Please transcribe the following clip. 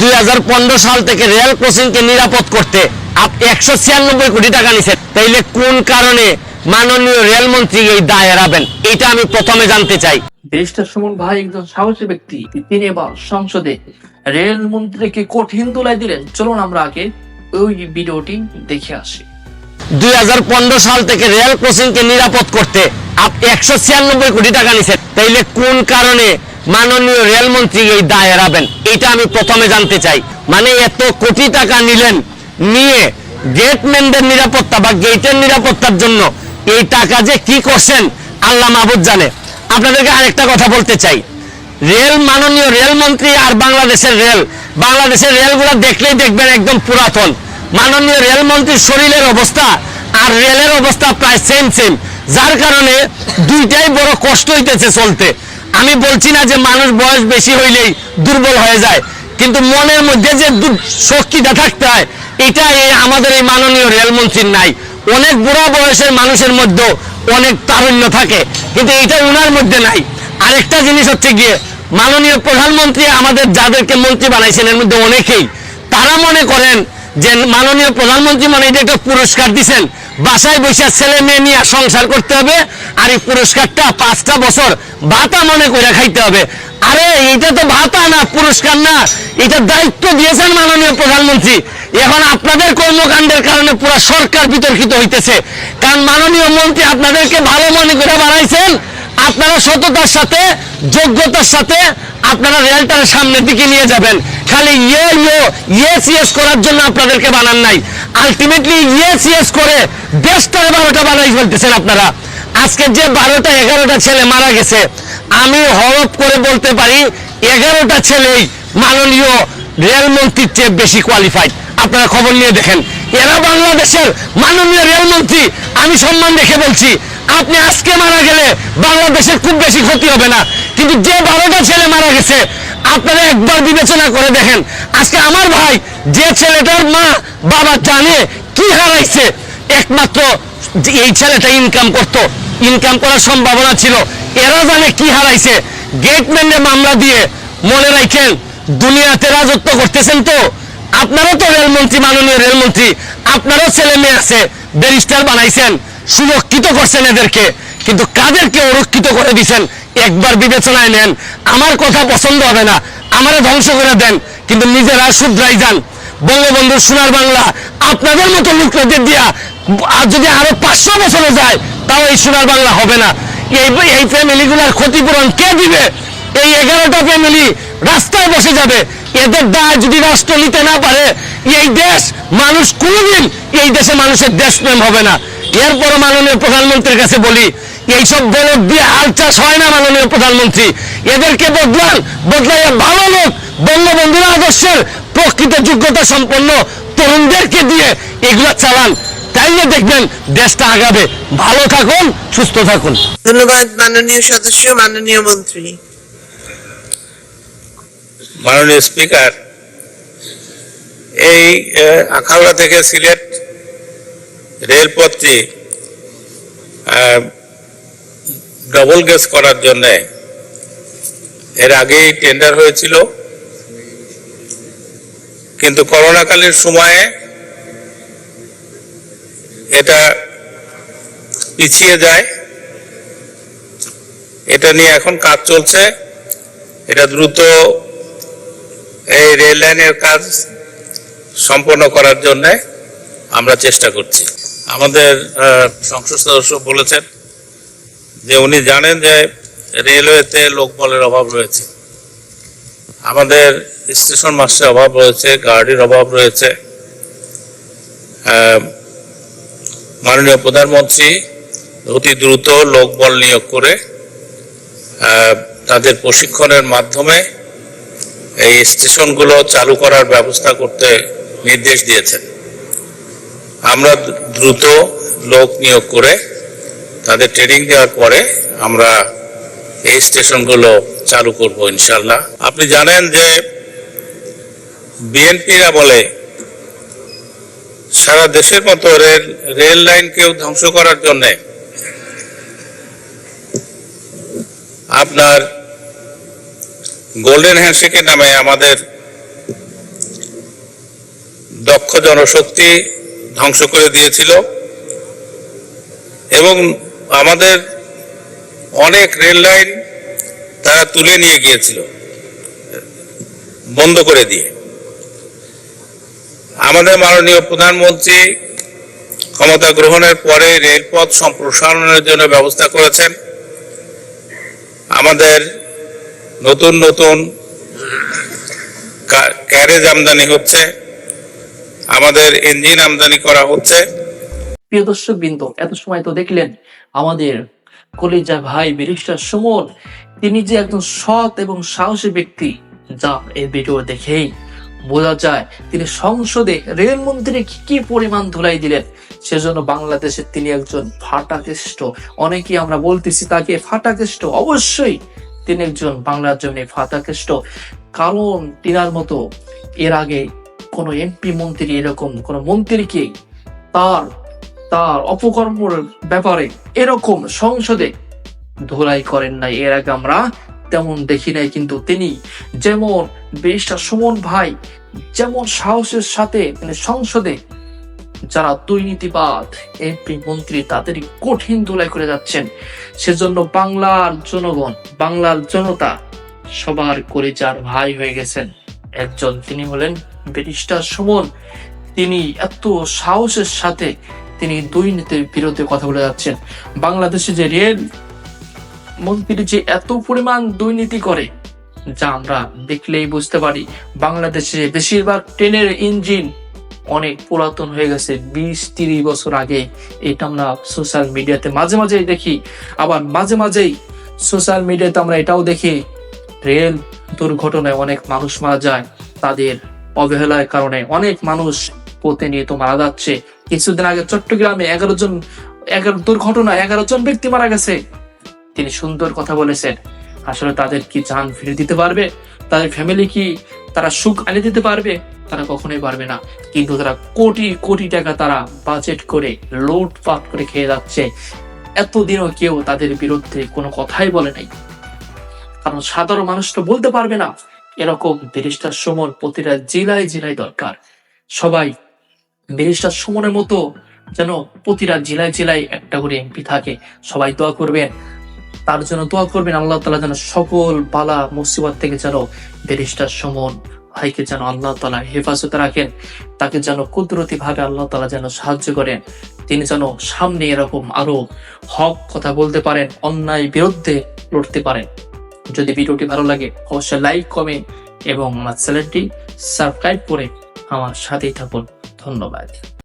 দুই সাল থেকে রেল ক্রসিংকে নিরাপদ করতে আপনি একশো ছিয়ানব্বই কোটি টাকা নিছেন। তাইলে কোন কারণে মাননীয় রেলমন্ত্রী এই দায় এড়াবেন? এটা আমি প্রথমে জানতে চাই। ব্যারিস্টার সুমন ভাই একজন সাহসী ব্যক্তি। তিনি এবার সংসদে রেল মন্ত্রীকে কঠিন তুলাই দিলেন। চলুন আমরা আগে ওই ভিডিওটি দেখে আসি। দুই হাজার পনেরো সাল থেকে রেল ক্রসিংকে নিরাপদ করতে আপনি একশো ছিয়ানব্বই কোটি টাকা নিছেন। তাইলে কোন কারণে মাননীয় রেলমন্ত্রী এই দায় এড়াবেন। এটা আমি প্রথমে জানতে চাই। মানে এত কোটি টাকা নিলেন নিয়ে গেটম্যানদের নিরাপত্তা বা গেটের নিরাপত্তার জন্য এই টাকা যে কি করছেন, আল্লাহ মাহবুদ জানে। আপনাদেরকে আরেকটা কথা বলতে চাই। রেল, মাননীয় রেলমন্ত্রী আর বাংলাদেশের রেল, বাংলাদেশের রেলগুলো দেখলেই দেখবেন একদম পুরাতন। মাননীয় রেলমন্ত্রীর শরীরের অবস্থা আর রেলের অবস্থা প্রায় সেম সেম যার কারণে দুইটাই বড় কষ্ট হইতেছে চলতে। আমি বলছি না যে মানুষ বয়স বেশি হইলেই দুর্বল হয়ে যায়, কিন্তু মনের মধ্যে যে শক্তিটা থাকতে হয় এটা আমাদের এই মাননীয় রেলমন্ত্রীর নাই। অনেক বুড়া বয়সের মানুষের মধ্যেও অনেক তারুণ্য থাকে, কিন্তু এটা ওনার মধ্যে নাই। আরেকটা জিনিস হচ্ছে গিয়ে, মাননীয় প্রধানমন্ত্রী আমাদের যাদেরকে মন্ত্রী বানাইছেন, এর মধ্যে অনেকেই, তারা মনে করেন যে মাননীয় প্রধানমন্ত্রী মানে এটা একটা পুরস্কার দিছেন। বাসায় বসে ছেলে মেয়ে নিয়ে সংসার করতে হবে, আর এই পুরস্কারটা পাঁচটা বছর ভাতা মনে করে খাইতে হবে। আরে এটা তো ভাতা না, পুরস্কার না। এটা দায়িত্ব দিয়েছেন মাননীয় প্রধানমন্ত্রী। এখন আপনাদের কর্মকাণ্ডের কারণে পুরা সরকার বিতর্কিত হইতেছে। কারণ মাননীয় মন্ত্রী আপনাদেরকে ভালো মনে করে বানাইছেন আপনারা সততার সাথে, যোগ্যতার সাথে আপনারা রেলটার সামনের দিকে নিয়ে যাবেন। খালি ইয়ে ইয়ে ইয়েস ইয়েস করার জন্য আপনাদেরকে বানান নাই। আলটিমেটলি ইয়েস ইয়েস করে দেশটার বারোটা বানাই ফেলতেছেন আপনারা। আজকে যে বারোটা, এগারোটা ছেলে মারা গেছে, আমি হরপ করে বলতে পারি, এগারোটা ছেলেই মাননীয় রেলমন্ত্রীর চেয়ে বেশি কোয়ালিফাইড আপনারা খবর নিয়ে দেখেন। এরা বাংলাদেশের মাননীয় রেলমন্ত্রী, আমি সম্মান রেখে বলছি আপনি আজকে মারা গেলে বাংলাদেশের খুব বেশি ক্ষতি হবে না। কিন্তু যে বারোটা ছেলে মারা গেছে, আপনারা একবার বিবেচনা করে দেখেন। আজকে আমার ভাই, যে ছেলেটার মা বাবা জানে কি হারাইছে, একমাত্র এই ছেলেটা ইনকাম করত। ইনকাম করার সম্ভাবনা ছিল। এরা জানে কি হারাইছে। গেটম্যানে মামলা দিয়ে মনে রাখেন, দুনিয়াতে রাজত্ব করতেছেন তো। আপনারও তো রেলমন্ত্রী, মাননীয় রেলমন্ত্রী, আপনারও ছেলে মেয়ে আছে, ব্যারিস্টার বানাইছেন। সুরক্ষিত করছেন এদেরকে, কিন্তু কাদেরকে অরক্ষিত করে দিছেন? একবার বিবেচনায় নেন। আমার কথা পছন্দ হবে না। আমারে ধ্বংস করে দেন, কিন্তু নিজেরা শুধরাই যান। বঙ্গবন্ধু সোনার বাংলা, আপনাদের মতো লোকদের দিয়া আর যদি আরও পাঁচশো বছরে যায়, তাও এই সোনার বাংলা হবে না। এই এই ফ্যামিলিগুলোর ক্ষতিপূরণ কে দিবে? এই এগারোটা ফ্যামিলি রাস্তায় বসে যাবে। এদের দায় যদি রাষ্ট্র নিতে না পারে, এই দেশ মানুষ কোনদিন, এই দেশে মানুষের দেশপ্রেম হবে না। এরপর মাননীয় প্রধানমন্ত্রীর কাছে বলি এইসব বলদ দিয়ে হাল চাষ হয় না মাননীয় প্রধানমন্ত্রী। এদেরকে বদলান বদলাইয়া ভালো লোক বঙ্গবন্ধুর আদর্শের প্রকৃত যোগ্যতা সম্পন্ন তরুণদেরকে দিয়ে এগুলো চালান। তাইলে দেখবেন দেশটা আগাবে। ভালো থাকুন সুস্থ থাকুন। ধন্যবাদ মাননীয় সদস্য মাননীয় মন্ত্রী। মাননীয় স্পিকার এই আহ, আখাউড়া থেকে সিলেট রেলপথটি ডবল গেজ করার জন্যে। এর আগেই টেন্ডার হয়েছিল। কিন্তু করোনাকালীন সময়ে এটা পিছিয়ে যায়। এটা নিয়ে এখন কাজ চলছে। এটা দ্রুত এই রেল লাইনের কাজ সম্পন্ন করার জন্যে আমরা চেষ্টা করছি। আমাদের সংসদ সদস্য বলেছেন যে উনি জানেন যে রেলওয়েতে লোকবলের অভাব রয়েছে। আমাদের স্টেশন মাস্টারের অভাব রয়েছে গার্ডের অভাব রয়েছে। মাননীয় প্রধানমন্ত্রী অতি দ্রুত লোকবল নিয়োগ করে তাদের প্রশিক্ষণের মাধ্যমে এই স্টেশনগুলো চালু করার ব্যবস্থা করতে নির্দেশ দিয়েছেন। আমরা দ্রুত লোক নিয়োগ করে তাদের ট্রেনিং দেওয়ার পরে আমরা এই স্টেশনগুলো চালু করব ইনশাল্লাহ আপনি জানেন যে বিএনপিরা বলে, সারা দেশের মতো রেল রেল লাইনকেও ধ্বংস করার জন্যে আপনার গোল্ডেন হ্যান্ডশেকের নামে আমাদের দক্ষ জনশক্তি ধ্বংস করে দিয়েছিল। এবং আমাদের অনেক রেল লাইন তারা তুলে নিয়ে গিয়েছিল, বন্ধ করে দিয়ে। আমাদের মাননীয় প্রধানমন্ত্রী ক্ষমতা গ্রহণের পরে রেলপথ সম্প্রসারণের জন্য ব্যবস্থা করেছেন। আমাদের নতুন নতুন ক্যারেজ আমদানি হচ্ছে। আমাদের ইঞ্জিন আমদানি করা হচ্ছে। প্রিয় দর্শক বৃন্দ, এত সময় তো দেখলেন আমাদের কলিজা ভাই ব্যারিস্টার সুমন, তিনি যে একজন সৎ এবং সাহসী ব্যক্তি, যা এই ভিডিও দেখেই বোঝা যায় তিনি সংসদে রেলমন্ত্রী কি কি পরিমাণ ধুলাই দিলেন, সেজন্য বাংলাদেশে তিনি একজন ফাটাকেষ্ট। অনেকেই আমরা বলতেছি তাকে ফাটাকেষ্ট, অবশ্যই তিনি একজন বাংলার জন্য ফাটাকেষ্ট, কারণ তিনার মতো এর আগে কোনো এমপি মন্ত্রী এরকম, কোনো মন্ত্রীকে তার তার অপকর্মর ব্যাপারে এরকম সংসদে ধোলাই করেন নাই? এর আগে আমরা তেমন দেখি নাই, কিন্তু তিনি যেমন বেশটা সুমন ভাই, যেমন সাহসের সাথে তিনি সংসদে যারা দুর্নীতিবাদ, এমপি মন্ত্রী তাদেরই কঠিন ধোলাই করে যাচ্ছেন। সেজন্য বাংলার জনগণ, বাংলার জনতা সবার করে যার ভাই হয়ে গেছেন। একজন তিনি হলেন ব্যারিস্টার সুমন, তিনি এত সাহসের সাথে তিনি দুর্নীতির বিরুদ্ধে কথা বলে যাচ্ছেন। বাংলাদেশে যে রেল মন্ত্রী যে এত পরিমাণ দুর্নীতি করে, যা আমরা দেখলেই বুঝতে পারি, বাংলাদেশে বেশিরভাগ ট্রেনের ইঞ্জিন অনেক পুরাতন হয়ে গেছে। বিশ তিরিশ বছর আগে এটা আমরা সোশ্যাল মিডিয়াতে মাঝে মাঝেই দেখি। আবার মাঝে মাঝেই সোশ্যাল মিডিয়াতে আমরা এটাও দেখি, রেল দুর্ঘটনায় অনেক মানুষ মারা যায়, তাদের অবহেলার কারণে অনেক মানুষ প্রতিনিয়ত মারা যাচ্ছে। কিছুদিন আগে চট্টগ্রামে এগারো জন, এগারো দুর্ঘটনায় এগারো জন ব্যক্তি মারা গেছে। তিনি সুন্দর কথা বলেছেন। আসলে তাদের কি জান ফিরে দিতে পারবে? তাদের ফ্যামিলি কি তারা সুখ আনে দিতে পারবে? তারা কখনোই পারবে না। কিন্তু তারা কোটি কোটি টাকা তারা বাজেট করে, লুটপাট করে খেয়ে যাচ্ছে। এতদিনও কেউ তাদের বিরুদ্ধে কোনো কথাই বলে নাই। কারণ সাধারণ মানুষ তো বলতে পারবে না। এরকম ব্যারিস্টার সুমন প্রতিটা জেলায় জেলায় দরকার। সবাই ব্যারিস্টার সুমনের মতো যেন প্রতিটা জেলায় জেলায় একটা করে এমপি থাকে। সবাই দোয়া করবেন। তার জন্য দোয়া করবেন আল্লাহ তালা যেন সকল বালা, মুসিবত থেকে যেন ব্যারিস্টার সুমন ভাইকে যেন আল্লাহ তালা হেফাজতে রাখেন। তাকে যেন কুদরতি ভাবে আল্লাহ তালা যেন সাহায্য করেন। তিনি যেন সামনে এরকম আরও হক কথা বলতে পারেন, অন্যায় বিরুদ্ধে লড়তে পারেন। যদি ভিডিওটি ভালো লাগে, অবশ্যই লাইক কমেন্ট এবং আমার চ্যানেলটি সাবস্ক্রাইব করে আমার সাথেই থাকুন। ধন্যবাদ।